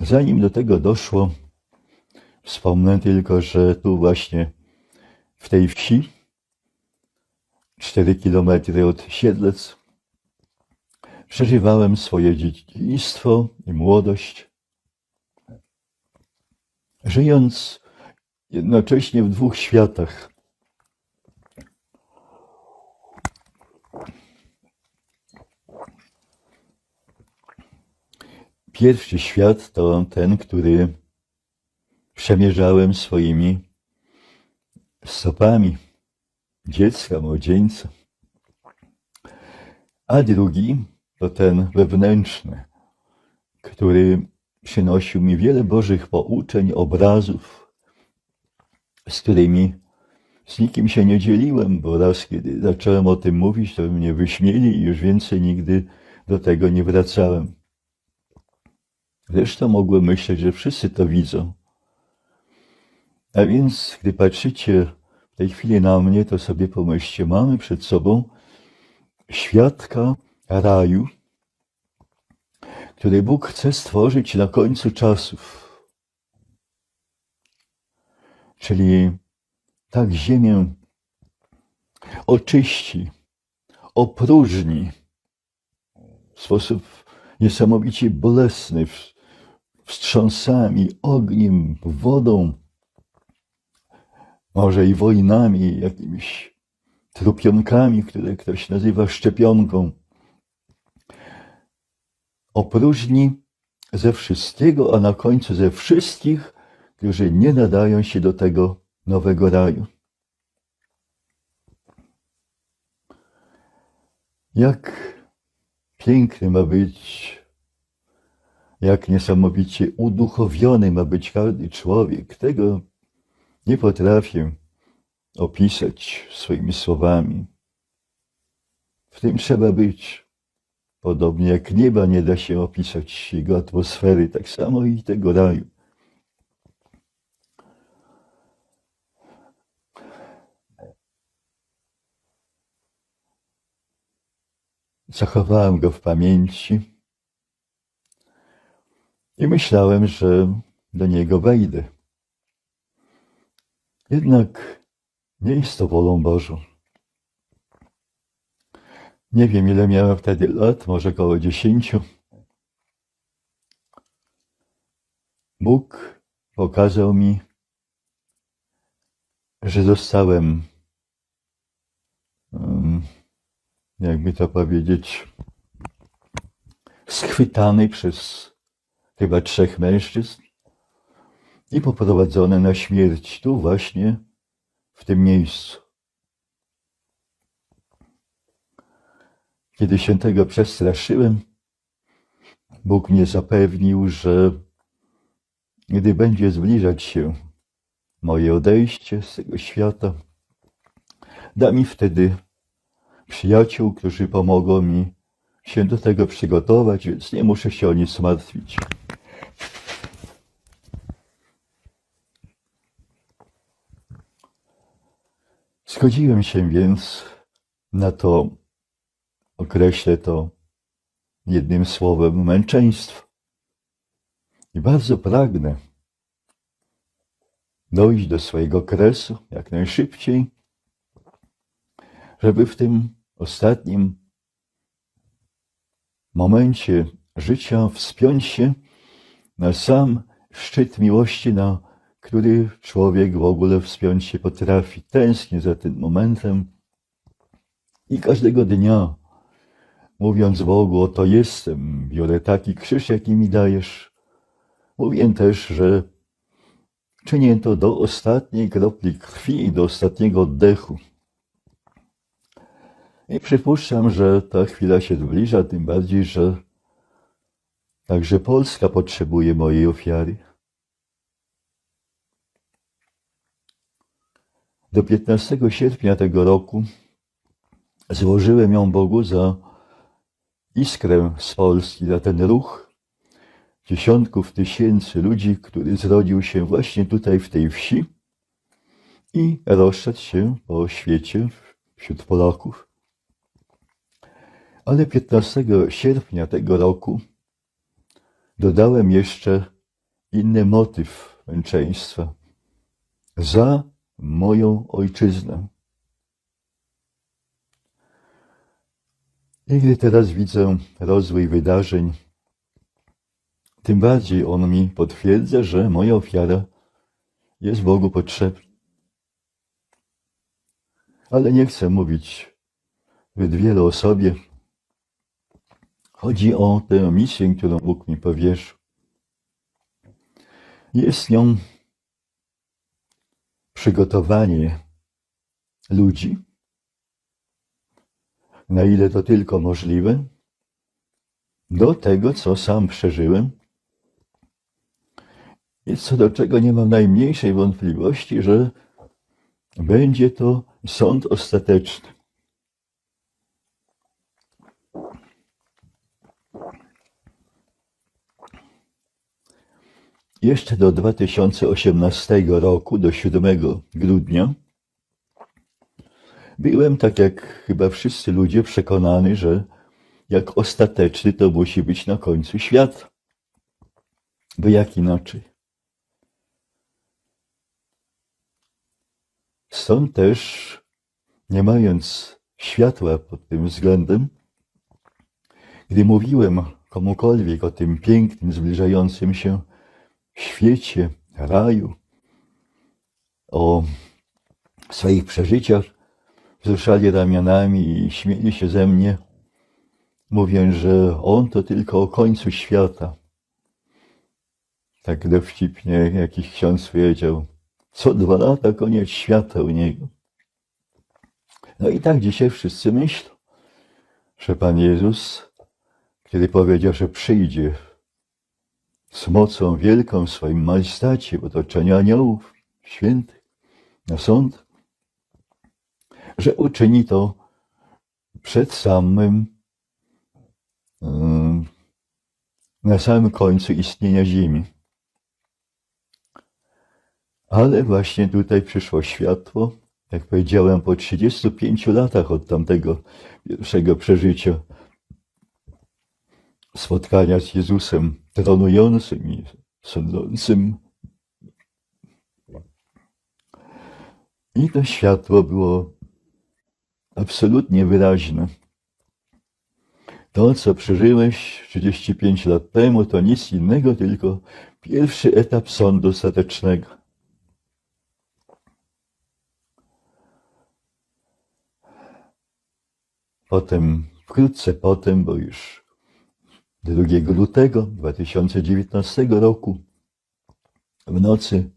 Zanim do tego doszło, wspomnę tylko, że tu właśnie w tej wsi, 4 kilometry od Siedlec, przeżywałem swoje dzieciństwo i młodość, żyjąc jednocześnie w dwóch światach. Pierwszy świat to ten, który przemierzałem swoimi stopami dziecka, młodzieńca. A drugi to ten wewnętrzny, który przynosił mi wiele Bożych pouczeń, obrazów, z którymi z nikim się nie dzieliłem, bo raz, kiedy zacząłem o tym mówić, to mnie wyśmieli i już więcej nigdy do tego nie wracałem. Zresztą mogłem myśleć, że wszyscy to widzą. A więc, gdy patrzycie w tej chwili na mnie, to sobie pomyślcie, mamy przed sobą świadka raju, który Bóg chce stworzyć na końcu czasów. Czyli tak ziemię oczyści, opróżni w sposób niesamowicie bolesny, wstrząsami, ogniem, wodą, może i wojnami, jakimiś trupionkami, które ktoś nazywa szczepionką. Opróżni ze wszystkiego, a na końcu ze wszystkich, którzy nie nadają się do tego nowego raju. Jak piękny ma być, jak niesamowicie uduchowiony ma być każdy człowiek. Tego nie potrafię opisać swoimi słowami. W tym trzeba być. Podobnie jak nieba nie da się opisać jego atmosfery, tak samo i tego raju. Zachowałem go w pamięci i myślałem, że do niego wejdę. Jednak nie jest to wolą Bożą. Nie wiem, ile miałem wtedy lat, może około dziesięciu. Bóg pokazał mi, że zostałem, jakby to powiedzieć, schwytany przez chyba trzech mężczyzn i poprowadzony na śmierć tu właśnie, w tym miejscu. Kiedy się tego przestraszyłem, Bóg mnie zapewnił, że gdy będzie zbliżać się moje odejście z tego świata, da mi wtedy przyjaciół, którzy pomogą mi się do tego przygotować, więc nie muszę się o nic martwić. Zgodziłem się więc na to, określę to jednym słowem, męczeństwo. I bardzo pragnę dojść do swojego kresu jak najszybciej, żeby w tym ostatnim momencie życia wspiąć się na sam szczyt miłości, na który człowiek w ogóle wspiąć się potrafi. Tęsknię za tym momentem i każdego dnia, mówiąc Bogu, oto jestem, biorę taki krzyż, jaki mi dajesz. Mówię też, że czynię to do ostatniej kropli krwi i do ostatniego oddechu. I przypuszczam, że ta chwila się zbliża, tym bardziej, że także Polska potrzebuje mojej ofiary. Do 15 sierpnia tego roku złożyłem ją Bogu za iskrę z Polski, za ten ruch dziesiątków tysięcy ludzi, który zrodził się właśnie tutaj w tej wsi i rozszedł się po świecie wśród Polaków. Ale 15 sierpnia tego roku dodałem jeszcze inny motyw męczeństwa. Za moją ojczyznę. I gdy teraz widzę rozwój wydarzeń, tym bardziej on mi potwierdza, że moja ofiara jest Bogu potrzebna. Ale nie chcę mówić zbyt wiele o sobie. Chodzi o tę misję, którą Bóg mi powierzył. Jest nią przygotowanie ludzi, na ile to tylko możliwe, do tego, co sam przeżyłem. I co do czego nie mam najmniejszej wątpliwości, że będzie to sąd ostateczny. Jeszcze do 2018 roku, do 7 grudnia, byłem, tak jak chyba wszyscy ludzie, przekonany, że jak ostateczny to musi być na końcu świata. Bo jak inaczej? Stąd też, nie mając światła pod tym względem, gdy mówiłem komukolwiek o tym pięknym, zbliżającym się świecie, raju, o swoich przeżyciach, wzruszali ramionami i śmieli się ze mnie, mówiąc, że on to tylko o końcu świata. Tak dowcipnie jakiś ksiądz powiedział, co dwa lata koniec świata u niego. No i tak dzisiaj wszyscy myślą, że Pan Jezus, kiedy powiedział, że przyjdzie z mocą wielką w swoim majestacie w otoczeniu aniołów świętych na sąd, że uczyni to przed samym, mm, na samym końcu istnienia Ziemi. Ale właśnie tutaj przyszło światło, jak powiedziałem, po 35 latach od tamtego pierwszego przeżycia, spotkania z Jezusem tronującym i sądzącym. I to światło było absolutnie wyraźne. To, co przeżyłeś 35 lat temu, to nic innego, tylko pierwszy etap sądu ostatecznego. Potem, wkrótce potem, bo już 2 lutego 2019 roku w nocy